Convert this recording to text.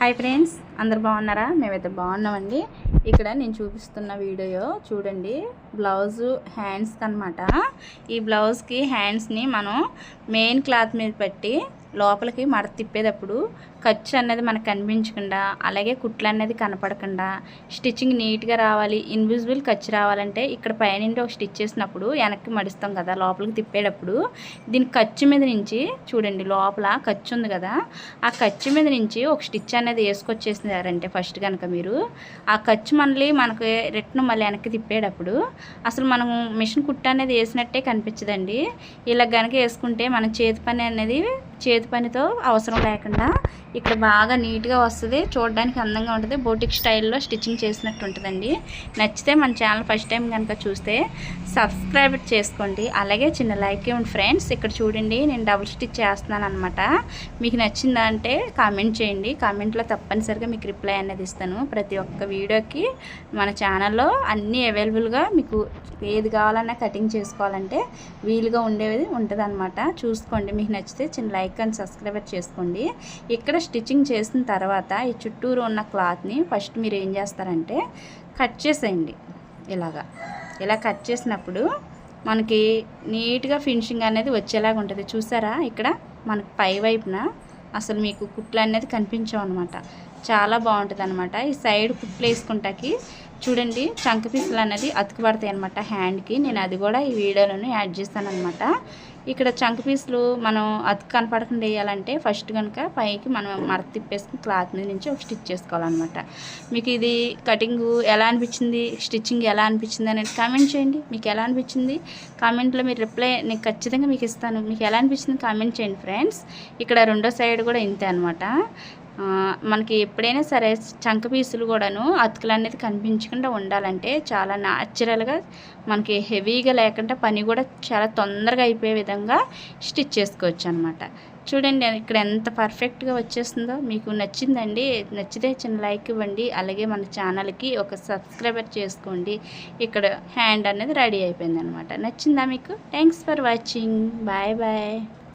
Hi friends అందరు బాగున్నారా? మేమైతే బాగున్నామండి. ఇక్కడ నేను చూపిస్తున్న వీడియో చూడండి బ్లౌజు హ్యాండ్స్కి అనమాట ఈ బ్లౌజ్కి హ్యాండ్స్ని మనం మెయిన్ క్లాత్ మీద పెట్టి లోపలికి మడత తిప్పేటప్పుడు ఖర్చు అనేది మనకు కనిపించకుండా అలాగే కుట్లు అనేది కనపడకుండా స్టిచ్చింగ్ నీట్గా రావాలి ఇన్విజిబుల్ ఖర్చు రావాలంటే ఇక్కడ పైనుండి ఒక స్టిచ్ చేసినప్పుడు వెనక్కి మడిస్తాం కదా లోపలికి తిప్పేటప్పుడు. దీని ఖర్చు మీద నుంచి చూడండి లోపల ఖర్చు ఉంది కదా ఆ ఖర్చు మీద నుంచి ఒక స్టిచ్ అనేది వేసుకొచ్చేసినారంటే ఫస్ట్ కనుక మీరు ఆ ఖర్చు మళ్ళీ మనకు రిటర్న్ మళ్ళీ వెనక్కి తిప్పేటప్పుడు అసలు మనం మిషన్ కుట్ట అనేది వేసినట్టే కనిపించదండి. ఇలా కనుక వేసుకుంటే మన చేతి పని అనేది చేతి పనితో అవసరం లేకుండా ఇక్కడ బాగా నీట్గా వస్తుంది. చూడడానికి అందంగా ఉంటుంది. బోటిక్ స్టైల్లో స్టిచ్చింగ్ చేసినట్టు ఉంటుందండి. నచ్చితే మన ఛానల్ ఫస్ట్ టైం కనుక చూస్తే సబ్స్క్రైబ్ చేసుకోండి. అలాగే చిన్న లైక్ ఇవ్వండి ఫ్రెండ్స్. ఇక్కడ చూడండి నేను డబుల్ స్టిచ్ చేస్తున్నాను అనమాట మీకు నచ్చిందా అంటే కామెంట్ చేయండి. కామెంట్లో తప్పనిసరిగా మీకు రిప్లై అనేది ఇస్తాను. ప్రతి ఒక్క వీడియోకి మన ఛానల్లో అన్నీ అవైలబుల్గా మీకు ఏది కావాలన్నా కటింగ్ చేసుకోవాలంటే వీలుగా ఉండేది ఉంటుంది చూసుకోండి. మీకు నచ్చితే చిన్న లైక్ అండ్ సబ్స్క్రైబర్ చేసుకోండి. ఇక్కడ స్టిచ్చింగ్ చేసిన తర్వాత ఈ చుట్టూరు ఉన్న క్లాత్ని ఫస్ట్ మీరు ఏం చేస్తారంటే కట్ చేసేయండి. ఇలాగా. ఇలా కట్ చేసినప్పుడు మనకి నీట్గా ఫినిషింగ్ అనేది వచ్చేలాగా ఉంటుంది. చూసారా? ఇక్కడ మనకి పై వైపున అసలు మీకు కుట్లు అనేది కనిపించవు అనమాట చాలా బాగుంటుంది అనమాట ఈ సైడ్ కుట్లు వేసుకుంటాకి చూడండి చంక పీసులు అనేది అతుకుపడతాయి అనమాట హ్యాండ్కి నేను అది కూడా ఈ వీడియోలోనే యాడ్ చేస్తానమాట అనమాట ఇక్కడ చంక పీసులు మనం అతుకు కనపడకుండా వేయాలంటే ఫస్ట్ కనుక పైకి మనం మడత తిప్పేసుకుని క్లాత్ మీద నుంచి ఒక స్టిచ్ చేసుకోవాలన్నమాట. మీకు ఇది కటింగ్ ఎలా అనిపించింది? స్టిచ్చింగ్ ఎలా అనిపించింది అనేది కామెంట్ చేయండి. మీకు ఎలా అనిపించింది? కామెంట్లో మీరు రిప్లై నేను ఖచ్చితంగా మీకు ఇస్తాను. మీకు ఎలా అనిపించింది? కామెంట్ చేయండి ఫ్రెండ్స్ ఇక్కడ రెండో సైడ్ కూడా ఇంతే అనమాట మనకి ఎప్పుడైనా సరే చంక పీసులు కూడాను అతుకులు అనేది కనిపించకుండా ఉండాలంటే చాలా న్యాచురల్గా మనకి హెవీగా లేకుండా పని కూడా చాలా తొందరగా అయిపోయే విధంగా స్టిచ్ చేసుకోవచ్చు అనమాట చూడండి ఇక్కడ ఎంత పర్ఫెక్ట్గా వచ్చేస్తుందో. మీకు నచ్చిందండి నచ్చితే చిన్న లైక్ ఇవ్వండి. అలాగే మన ఛానల్కి ఒక సబ్స్క్రైబర్ చేసుకోండి. ఇక్కడ హ్యాండ్ అనేది రెడీ అయిపోయింది అనమాట నచ్చిందా మీకు? Thanks for watching bye bye